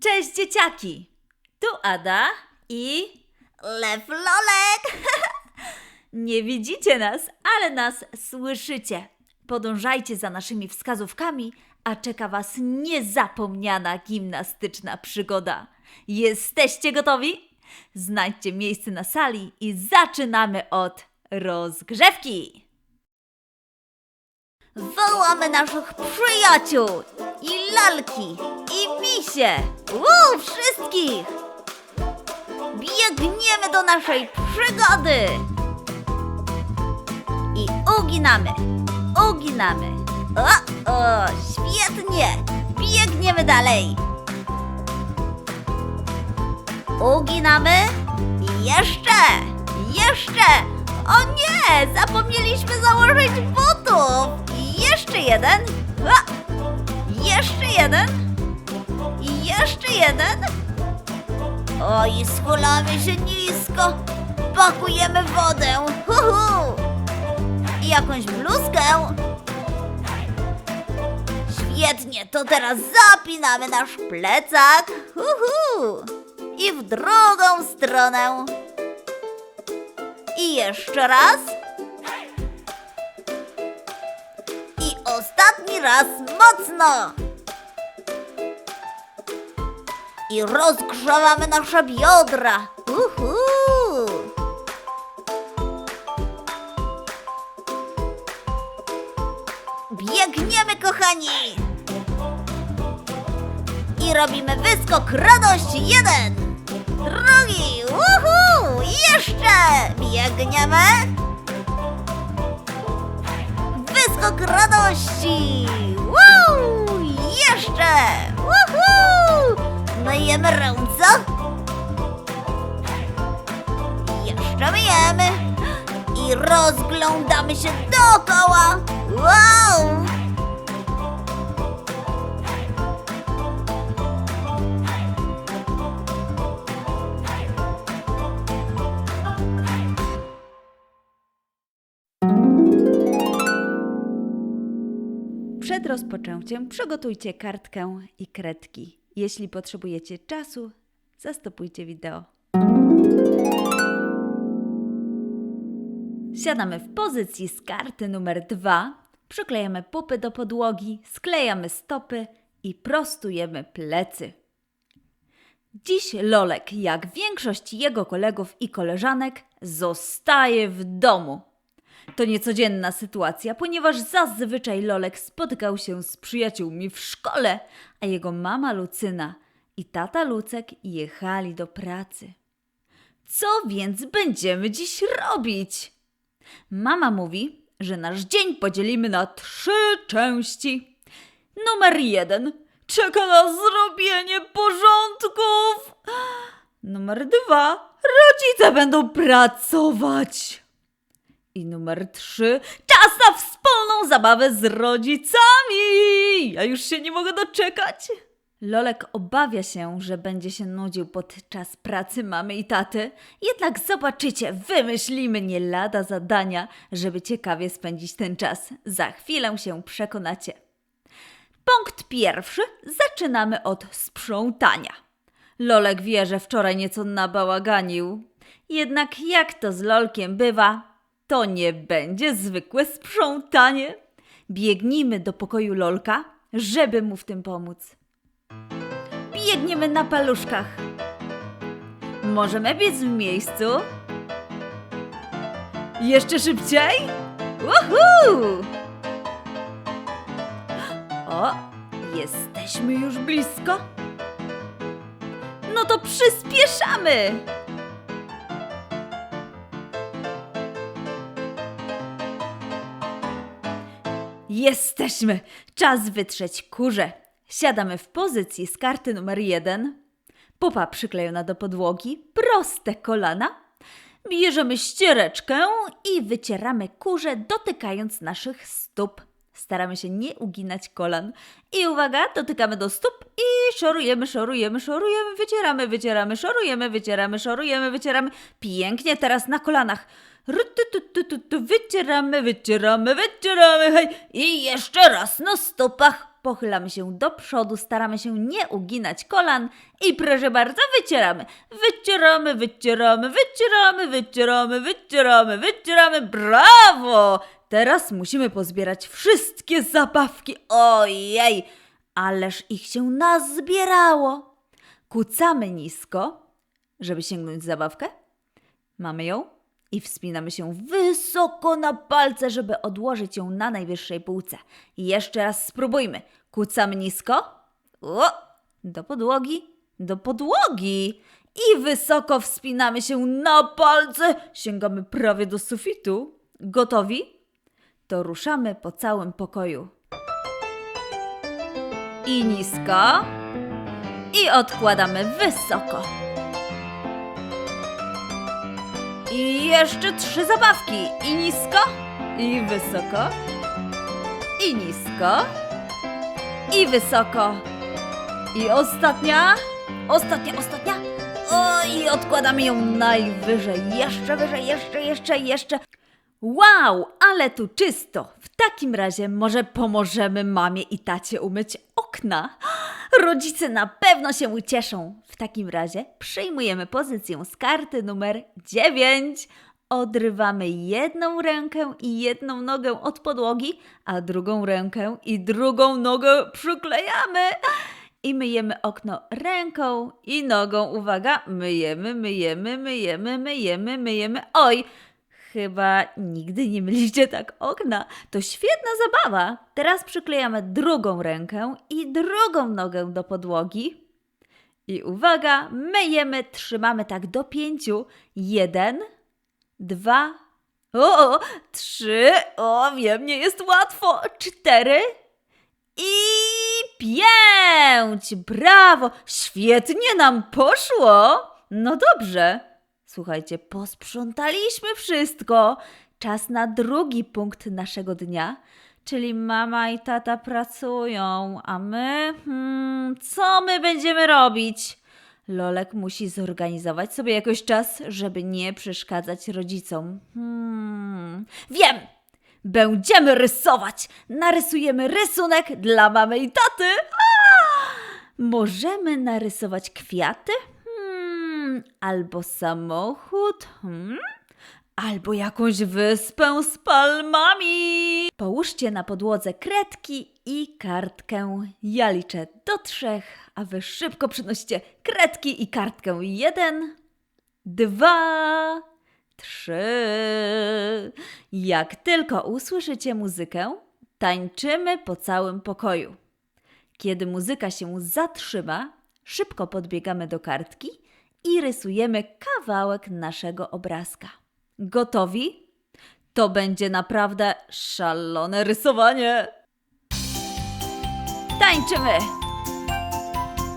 Cześć dzieciaki! Tu Ada i Lew Lolek! nie widzicie nas, ale nas słyszycie. Podążajcie za naszymi wskazówkami, a czeka Was niezapomniana gimnastyczna przygoda. Jesteście gotowi? Znajdźcie miejsce na sali i zaczynamy od rozgrzewki. Wołamy naszych przyjaciół i lalki I misie! Uuu, wszystkich! Biegniemy do naszej przygody! I uginamy, uginamy. O, o, świetnie! Biegniemy dalej. Uginamy jeszcze, jeszcze. O nie, zapomnieliśmy założyć butów. Jeszcze jeden. O, jeszcze jeden. Jeszcze jeden. Oj, schulamy się nisko. Pakujemy wodę. Huhu. I jakąś bluzkę. Świetnie, to teraz zapinamy nasz plecak. Huhu. I w drugą stronę. I jeszcze raz. Raz mocno. I rozgrzewamy nasze biodra. Uhu. Biegniemy, kochani. I robimy wyskok radości. Jeden, drugi, uhu, jeszcze. Biegniemy. Wyskok radości. Woo, jeszcze. Uhu. Myjemy ręce. Jeszcze myjemy. I rozglądamy się dookoła. Wow! Przed rozpoczęciem przygotujcie kartkę i kredki. Jeśli potrzebujecie czasu, zastopujcie wideo. Siadamy w pozycji z karty numer 2, przyklejamy pupy do podłogi, sklejamy stopy i prostujemy plecy. Dziś Lolek, jak większość jego kolegów i koleżanek, zostaje w domu. To niecodzienna sytuacja, ponieważ zazwyczaj Lolek spotykał się z przyjaciółmi w szkole, a jego mama Lucyna i tata Lucek jechali do pracy. Co więc będziemy dziś robić? Mama mówi, że nasz dzień podzielimy na trzy części. Numer jeden. Czeka nas zrobienie porządków. Numer dwa. Rodzice będą pracować. I numer trzy. Czas na wspólną zabawę z rodzicami. Ja już się nie mogę doczekać. Lolek obawia się, że będzie się nudził podczas pracy mamy i taty. Jednak zobaczycie, wymyślimy nie lada zadania, żeby ciekawie spędzić ten czas. Za chwilę się przekonacie. Punkt pierwszy. Zaczynamy od sprzątania. Lolek wie, że wczoraj nieco nabałaganił. Jednak jak to z Lolkiem bywa, to nie będzie zwykłe sprzątanie. Biegnijmy do pokoju Lolka, żeby mu w tym pomóc. Biegniemy na paluszkach. Możemy biec w miejscu. Jeszcze szybciej. Woohoo! O, jesteśmy już blisko. No to przyspieszamy. Jesteśmy! Czas wytrzeć kurze. Siadamy w pozycji z karty numer jeden. Pupa przyklejona do podłogi, proste kolana. Bierzemy ściereczkę i wycieramy kurze, dotykając naszych stóp. Staramy się nie uginać kolan. I uwaga, dotykamy do stóp i szorujemy, szorujemy, szorujemy, wycieramy, wycieramy, szorujemy, wycieramy, szorujemy, wycieramy. Pięknie teraz na kolanach. Wycieramy, wycieramy, wycieramy, hej! I jeszcze raz na stopach. pochylamy się do przodu, staramy się nie uginać kolan i proszę bardzo, wycieramy. Wycieramy, wycieramy, wycieramy, wycieramy, wycieramy, wycieramy. Brawo! Teraz musimy pozbierać wszystkie zabawki. Ojej, ależ ich się nazbierało. Kucamy nisko, żeby sięgnąć zabawkę. Mamy ją i wspinamy się wysoko na palce, żeby odłożyć ją na najwyższej półce. Jeszcze raz spróbujmy. Kucamy nisko. O, do podłogi, do podłogi. I wysoko wspinamy się na palce. Sięgamy prawie do sufitu. Gotowi? To ruszamy po całym pokoju. I nisko. I odkładamy wysoko. I jeszcze trzy zabawki. I nisko, i wysoko, i nisko, i wysoko. I ostatnia, ostatnia, ostatnia. O, i odkładamy ją najwyżej. Jeszcze wyżej, jeszcze, jeszcze, jeszcze. Wow, ale tu czysto. W takim razie może pomożemy mamie i tacie umyć okna. Rodzice na pewno się ucieszą. W takim razie przyjmujemy pozycję z karty numer 9. Odrywamy jedną rękę i jedną nogę od podłogi, a drugą rękę i drugą nogę przyklejamy. I myjemy okno ręką i nogą. Uwaga, myjemy, myjemy, myjemy, myjemy, myjemy. Oj, Chyba nigdy nie myliście tak okna. To świetna zabawa. Teraz przyklejamy drugą rękę i drugą nogę do podłogi. I uwaga, myjemy, trzymamy tak do pięciu. Jeden, dwa, o, trzy, o wiem, nie jest łatwo. Cztery i pięć. Brawo, świetnie nam poszło. No dobrze. Słuchajcie, posprzątaliśmy wszystko. Czas na drugi punkt naszego dnia, czyli mama i tata pracują, a my, hmm, co my będziemy robić? Lolek musi zorganizować sobie jakoś czas, żeby nie przeszkadzać rodzicom. Hmm, wiem! Będziemy rysować! Narysujemy rysunek dla mamy i taty! A! Możemy narysować kwiaty? Albo samochód? Hmm? Albo jakąś wyspę z palmami. Połóżcie na podłodze kredki i kartkę. Ja liczę do trzech, a wy szybko przynosicie kredki i kartkę. Jeden, dwa, trzy. Jak tylko usłyszycie muzykę, tańczymy po całym pokoju. Kiedy muzyka się zatrzyma, szybko podbiegamy do kartki i rysujemy kawałek naszego obrazka. Gotowi? To będzie naprawdę szalone rysowanie. Tańczymy!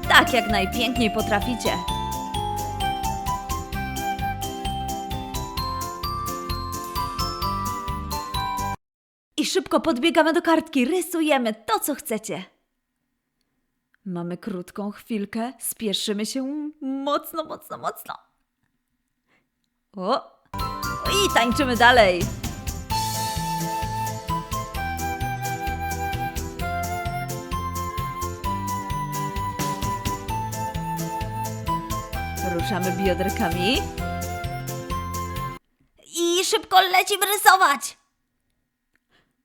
Tak jak najpiękniej potraficie. I szybko podbiegamy do kartki, rysujemy to, co chcecie. Mamy krótką chwilkę, spieszymy się mocno, mocno, mocno. O! I tańczymy dalej. Ruszamy bioderkami. I szybko lecimy rysować.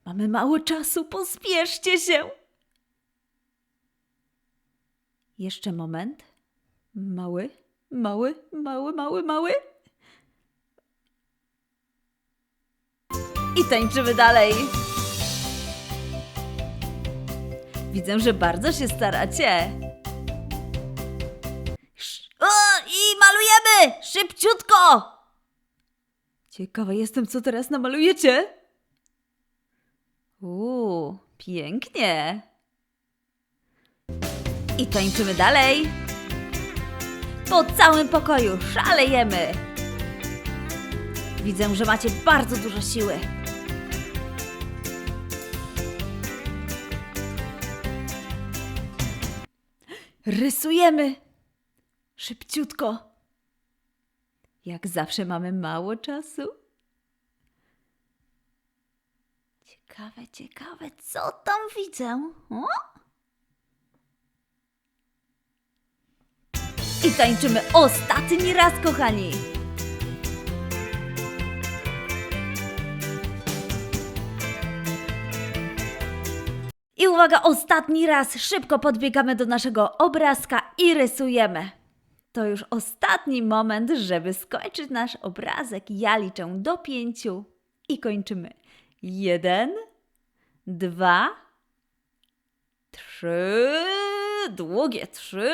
Mamy mało czasu, pospieszcie się. Jeszcze moment. Mały, mały, mały, mały, mały. I tańczymy dalej. Widzę, że bardzo się staracie. O, i malujemy! Szybciutko! Ciekawa jestem, co teraz namalujecie. Uuu, pięknie. I tańczymy dalej. Po całym pokoju szalejemy. Widzę, że macie bardzo dużo siły. Rysujemy. Szybciutko. Jak zawsze mamy mało czasu. Ciekawe, ciekawe, co tam widzę? O? I tańczymy ostatni raz, kochani. I uwaga, ostatni raz szybko podbiegamy do naszego obrazka i rysujemy. To już ostatni moment, żeby skończyć nasz obrazek. Ja liczę do pięciu i kończymy. Jeden, dwa, trzy, długie trzy,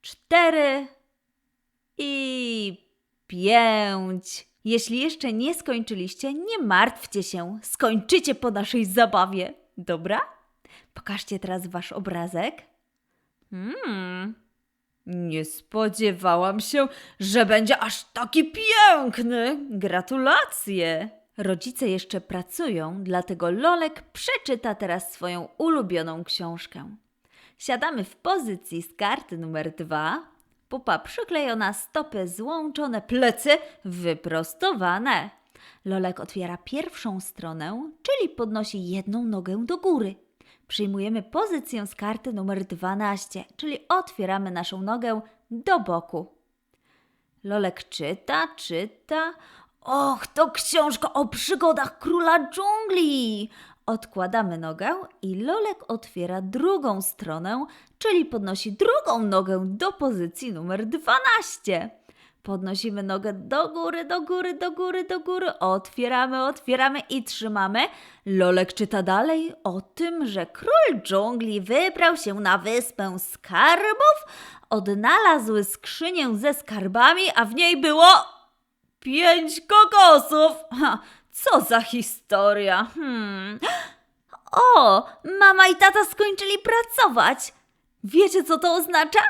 cztery i pięć. Jeśli jeszcze nie skończyliście, nie martwcie się, skończycie po naszej zabawie. Dobra? Pokażcie teraz wasz obrazek. Hmm. Nie spodziewałam się, że będzie aż taki piękny. Gratulacje! Rodzice jeszcze pracują, dlatego Lolek przeczyta teraz swoją ulubioną książkę. Siadamy w pozycji z karty numer dwa. Pupa przyklejona, stopy złączone, plecy wyprostowane. Lolek otwiera pierwszą stronę, czyli podnosi jedną nogę do góry. Przyjmujemy pozycję z karty numer 12, czyli otwieramy naszą nogę do boku. Lolek czyta, czyta. Och, to książka o przygodach króla dżungli! Odkładamy nogę i Lolek otwiera drugą stronę, czyli podnosi drugą nogę do pozycji numer 12. Podnosimy nogę do góry, do góry, do góry, do góry. Otwieramy, otwieramy i trzymamy. Lolek czyta dalej o tym, że król dżungli wybrał się na wyspę skarbów, odnalazł skrzynię ze skarbami, a w niej było pięć kokosów. Ha, co za historia. Hmm. O, mama i tata skończyli pracować. Wiecie, co to oznacza?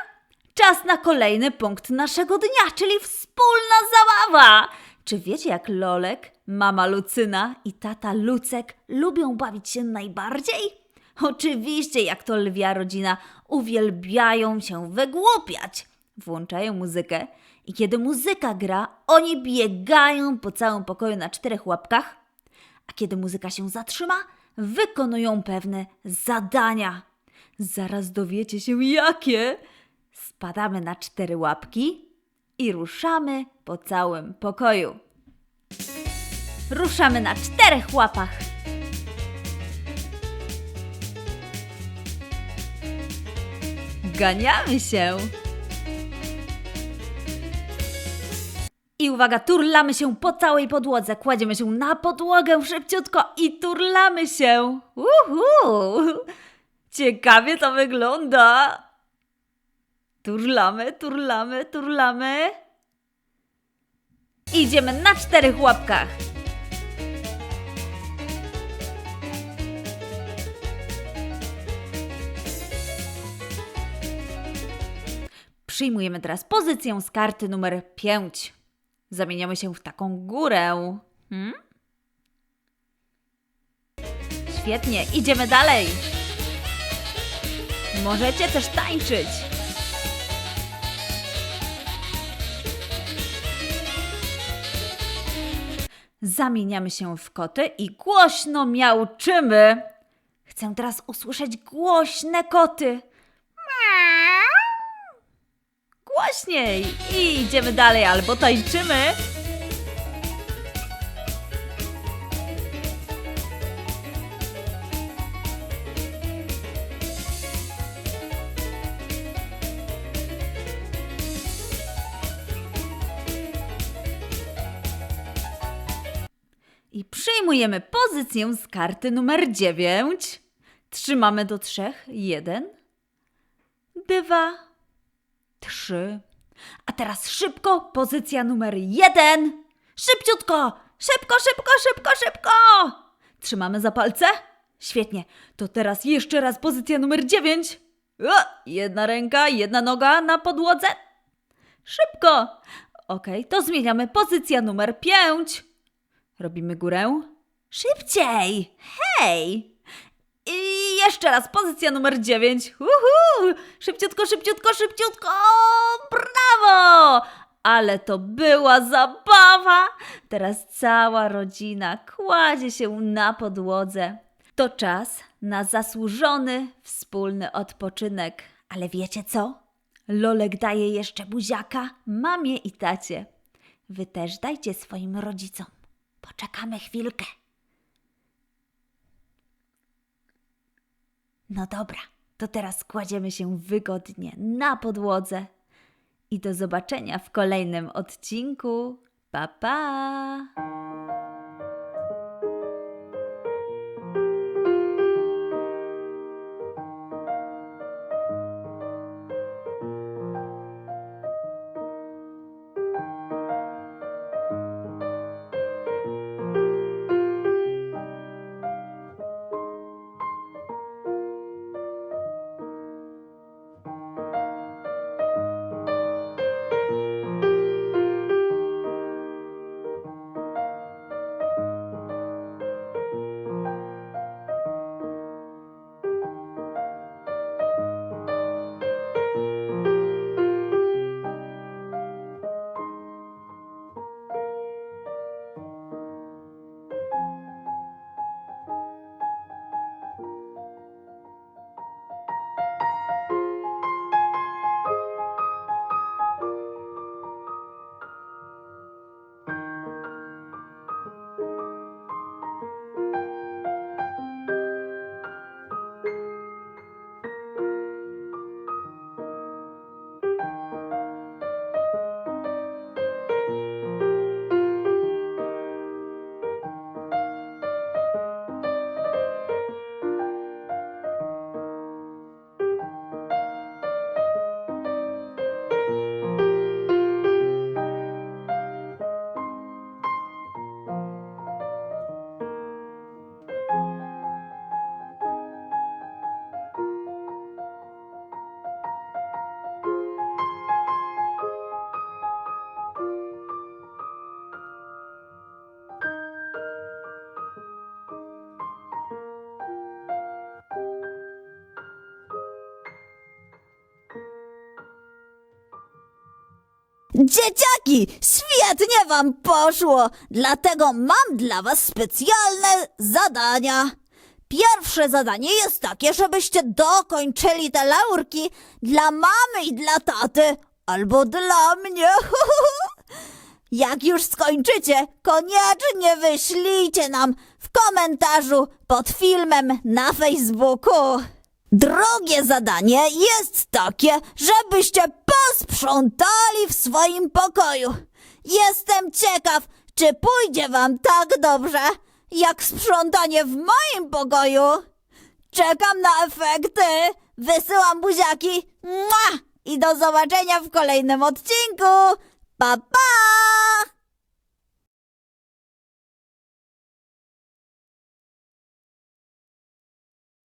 Czas na kolejny punkt naszego dnia, czyli wspólna zabawa. Czy wiecie, jak Lolek, mama Lucyna i tata Lucek lubią bawić się najbardziej? Oczywiście, jak to lwia rodzina, uwielbiają się wygłupiać. Włączają muzykę i kiedy muzyka gra, oni biegają po całym pokoju na czterech łapkach, a kiedy muzyka się zatrzyma, wykonują pewne zadania. Zaraz dowiecie się jakie. Spadamy na cztery łapki i ruszamy po całym pokoju. Ruszamy na czterech łapach. Ganiamy się. I uwaga, turlamy się po całej podłodze. Kładziemy się na podłogę szybciutko i turlamy się. Uhu! Ciekawie to wygląda. Turlamy, turlamy, turlamy. Idziemy na czterech łapkach. Przyjmujemy teraz pozycję z karty numer 5. Zamieniamy się w taką górę. Hmm? Świetnie, idziemy dalej. Możecie też tańczyć. Zamieniamy się w koty i głośno miauczymy. Chcę teraz usłyszeć głośne koty. Miau. Głośniej i idziemy dalej albo tańczymy. I przyjmujemy pozycję z karty numer 9. Trzymamy do trzech. Jeden, dwa, trzy. A teraz szybko, pozycja numer jeden. Szybciutko! Szybko, szybko, szybko, szybko! Trzymamy za palce? Świetnie. To teraz jeszcze raz pozycja numer dziewięć. O, jedna ręka, jedna noga na podłodze. Szybko! Okej, to zmieniamy pozycja numer pięć. Robimy górę. Szybciej! Hej! I jeszcze raz pozycja numer 9. Uhu! Szybciutko, szybciutko, szybciutko! Brawo! Ale to była zabawa! Teraz cała rodzina kładzie się na podłodze. To czas na zasłużony wspólny odpoczynek. Ale wiecie co? Lolek daje jeszcze buziaka mamie i tacie. Wy też dajcie swoim rodzicom. Poczekamy chwilkę. No dobra, to teraz kładziemy się wygodnie na podłodze. I do zobaczenia w kolejnym odcinku. Pa pa! Dzieciaki, świetnie wam poszło, dlatego mam dla was specjalne zadania. Pierwsze zadanie jest takie, żebyście dokończyli te laurki dla mamy i dla taty, albo dla mnie. Jak już skończycie, koniecznie wyślijcie nam w komentarzu pod filmem na Facebooku. Drugie zadanie jest takie, żebyście posprzątali w swoim pokoju. Jestem ciekaw, czy pójdzie wam tak dobrze, jak sprzątanie w moim pokoju. Czekam na efekty. Wysyłam buziaki. Mua! I do zobaczenia w kolejnym odcinku. Pa, pa!